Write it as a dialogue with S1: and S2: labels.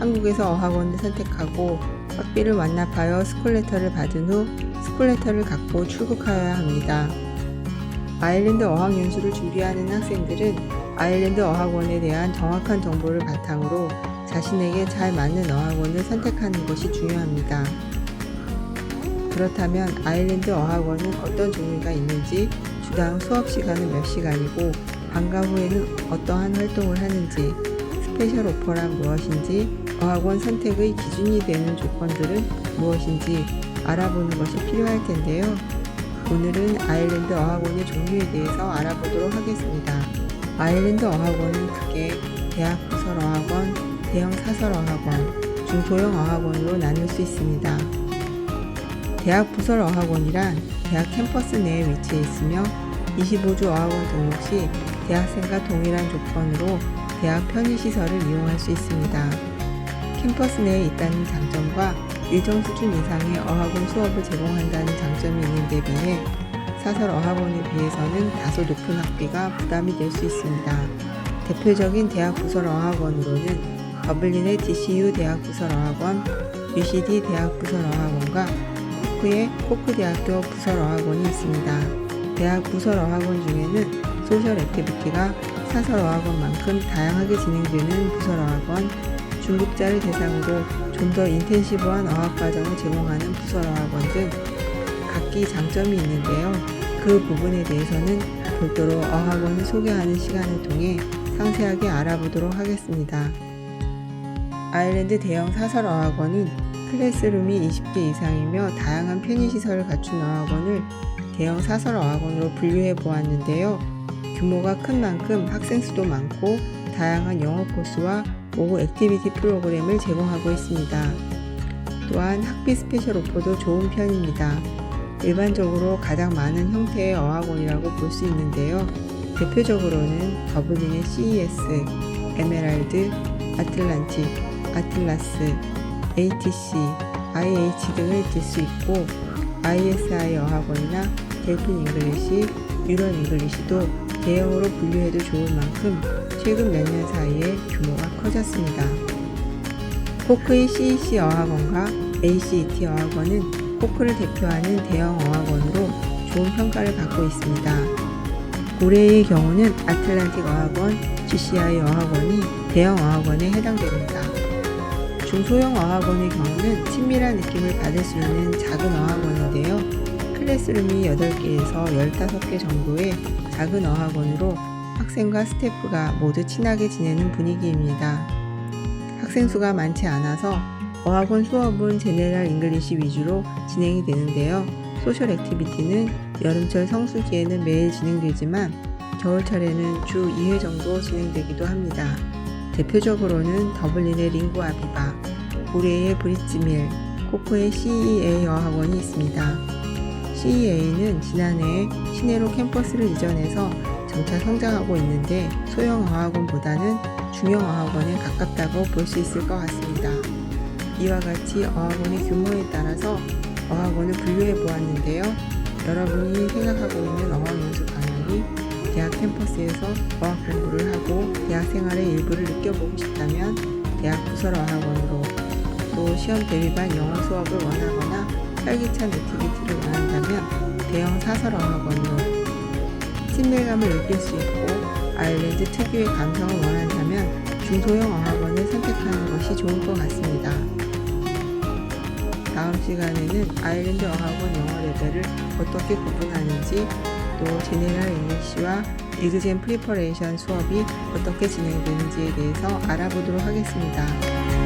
S1: 한국에서 어학원을 선택하고 학비를 완납하여 스콜레터를 받은 후 스콜레터를 갖고 출국하여야 합니다. 아일랜드 어학 연수를 준비하는 학생들은 아일랜드 어학원에 대한 정확한 정보를 바탕으로 자신에게 잘 맞는 어학원을 선택하는 것이 중요합니다. 그렇다면 아일랜드 어학원은 어떤 종류가 있는지, 주당 수업 시간은 몇 시간이고, 방과 후에는 어떠한 활동을 하는지, 스페셜 오퍼란 무엇인지, 어학원 선택의 기준이 되는 조건들은 무엇인지 알아보는 것이 필요할 텐데요. 오늘은 아일랜드 어학원의 종류에 대해서 알아보도록 하겠습니다. 아일랜드 어학원은 크게 대학 부설 어학원, 대형 사설 어학원, 중소형 어학원으로 나눌 수 있습니다. 대학 부설 어학원이란 대학 캠퍼스 내에 위치해 있으며 25주 어학원 등록 시 대학생과 동일한 조건으로 대학 편의시설을 이용할 수 있습니다. 캠퍼스 내에 있다는 장점과 일정 수준 이상의 어학원 수업을 제공한다는 장점이 있는 데 비해 사설 어학원에 비해서는 다소 높은 학비가 부담이 될 수 있습니다. 대표적인 대학 부설 어학원으로는 더블린의 DCU 대학 부설 어학원, UCD 대학 부설 어학원과 코크의 코크 대학교 부설 어학원이 있습니다. 대학 부설 어학원 중에는 소셜 액티비티가 사설 어학원만큼 다양하게 진행되는 부설 어학원, 중급자를 대상으로 좀 더 인텐시브한 어학 과정을 제공하는 부설 어학원 등 각기 장점이 있는데요. 그 부분에 대해서는 별도로 어학원을 소개하는 시간을 통해 상세하게 알아보도록 하겠습니다. 아일랜드 대형 사설 어학원은 클래스룸이 20개 이상이며 다양한 편의시설을 갖춘 어학원을 대형 사설 어학원으로 분류해 보았는데요. 규모가 큰 만큼 학생 수도 많고 다양한 영어 코스와 오후 액티비티 프로그램을 제공하고 있습니다. 또한 학비 스페셜 오퍼도 좋은 편입니다. 일반적으로 가장 많은 형태의 어학원이라고 볼 수 있는데요. 대표적으로는 더블린의 CES, 에메랄드, 아틀란틱, 아틀라스, ATC, IH 등을 들 수 있고 ISI 어학원이나 델핀 잉글리시, 유런 잉글리시도 대형으로 분류해도 좋을 만큼 최근 몇 년 사이에 규모가 커졌습니다. 포크의 CEC 어학원과 ACET 어학원은 포크를 대표하는 대형 어학원으로 좋은 평가를 받고 있습니다. 고래의 경우는 아틀란틱 어학원, GCI 어학원이 대형 어학원에 해당됩니다. 중소형 어학원의 경우는 친밀한 느낌을 받을 수 있는 작은 어학원인데요. 클래스룸이 8개에서 15개 정도의 작은 어학원으로 학생과 스태프가 모두 친하게 지내는 분위기입니다. 학생 수가 많지 않아서 어학원 수업은 제네럴 잉글리시 위주로 진행이 되는데요. 소셜 액티비티는 여름철 성수기에는 매일 진행되지만 겨울철에는 주 2회 정도 진행되기도 합니다. 대표적으로는 더블린의 링구 아비바, 고레의 브릿지밀, 코코의 CEA 어학원이 있습니다. CEA는 지난해 시내로 캠퍼스를 이전해서 점차 성장하고 있는데 소형 어학원보다는 중형 어학원에 가깝다고 볼 수 있을 것 같습니다. 이와 같이 어학원의 규모에 따라서 어학원을 분류해 보았는데요. 여러분이 생각하고 있는 어학 연수 방향이 대학 캠퍼스에서 어학 공부를 하고 대학 생활의 일부를 느껴보고 싶다면 대학 부설 어학원으로 또 시험 대비반 영어 수업을 원하거나 활기찬 액티비티를 원한다면 대형 사설 어학원으로 친밀감을 느낄 수 있고 아일랜드 특유의 감성을 원한다면 중소형 어학원을 선택하는 것이 좋을 것 같습니다. 다음 시간에는 아일랜드 어학원 영어 레벨을 어떻게 구분하는지 또 제네럴 잉글리시와 리그젠 프리퍼레이션 수업이 어떻게 진행되는지에 대해서 알아보도록 하겠습니다.